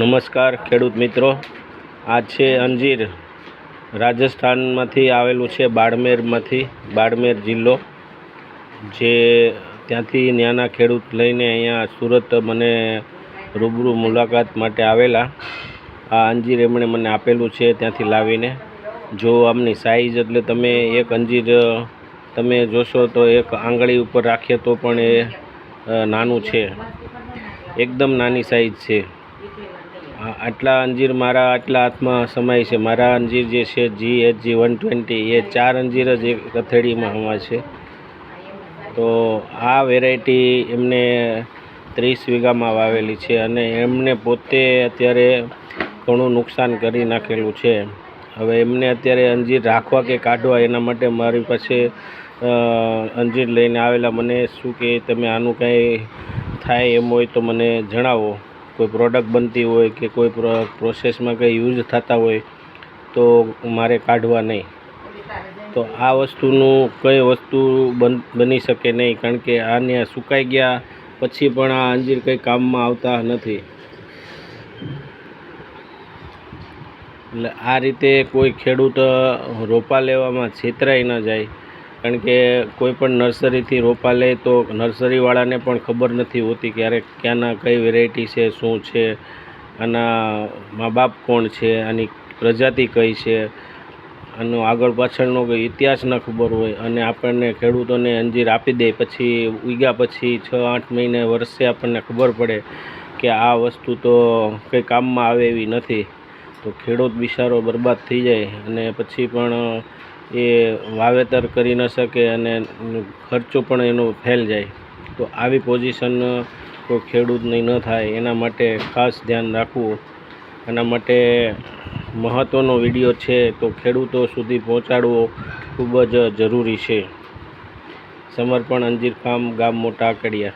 નમસ્કાર ખેડૂત મિત્રો. આ છે અંજીર. રાજસ્થાનમાંથી આવેલું છે બાડમેરમાંથી, બાડમેર જિલ્લો. જે ત્યાંથી ત્યાંના ખેડૂત લઈને અહીંયા સુરત મને રૂબરૂ મુલાકાત માટે આવેલા. આ અંજીર એમણે મને આપેલું છે ત્યાંથી લાવીને. જો આમની સાઈઝ એટલે તમે એક અંજીર, તમે જોશો તો એક આંગળી ઉપર રાખીએ તો પણ એ નાનું છે. એકદમ નાની સાઈઝ છે. આટલા અંજીર મારા આટલા હાથમાં સમાય છે. મારા અંજીર જે છે G H G one twenty A ચાર અંજીર જ એક હથેળીમાં હવા છે. તો આ વેરાયટી એમને ત્રીસ વીઘામાં વાવેલી છે અને એમને પોતે અત્યારે ઘણું નુકસાન કરી નાખેલું છે. હવે એમને અત્યારે અંજીર રાખવા કે કાઢવા એના માટે મારી પાસે અંજીર લઈને આવેલા. મને શું કે તમે આનું કાંઈ થાય એમ હોય તો મને જણાવો. કોઈ પ્રોડક્ટ બનતી હોય કે કોઈ પ્રો- પ્રોસેસમાં કંઈ યુઝ થતા હોય, તો મારે કાઢવા નહીં. તો આ વસ્તુનું કઈ વસ્તુ બન, બની શકે નહીં, કારણ કે આને સુકાઈ ગયા પછી પણ આ અંજીર કંઈ કામમાં આવતા નથી. એટલે આ રીતે કોઈ ખેડૂત રોપા લેવામાં છેતરાઈ ન જાય. કારણ કે કોઈ પણ નર્સરીથી રોપા લે તો નર્સરીવાળાને પણ ખબર નથી હોતી ક્યારેક ક્યાંના કઈ વેરાયટી છે, શું છે, આના મા બાપ કોણ છે, આની પ્રજાતિ કઈ છે, આનો આગળ પાછળનો કોઈ ઇતિહાસ ન ખબર હોય. અને આપણને ખેડૂતોને અંજીર આપી દે, પછી ઉગ્યા પછી છ, આઠ મહિને વર્ષે આપણને ખબર પડે કે આ વસ્તુ તો કંઈ કામમાં આવે એવી નથી. તો ખેડૂત બિચારો બરબાદ થઈ જાય. અને પછી પણ એ વાવેતર કરી ન શકે અને ખર્ચો પણ એનો ફેલ જાય. તો આવી પોઝિશન કોઈ ખેડૂતની ન થાય. એના માટે ખાસ ધ્યાન રાખવું. એના માટે મહત્ત્વનો વીડિયો છે તો ખેડૂતો સુધી પહોંચાડવો ખૂબ જ જરૂરી છે. સમર્પણ અંજીર ફાર્મ, ગામ મોટા આકડિયા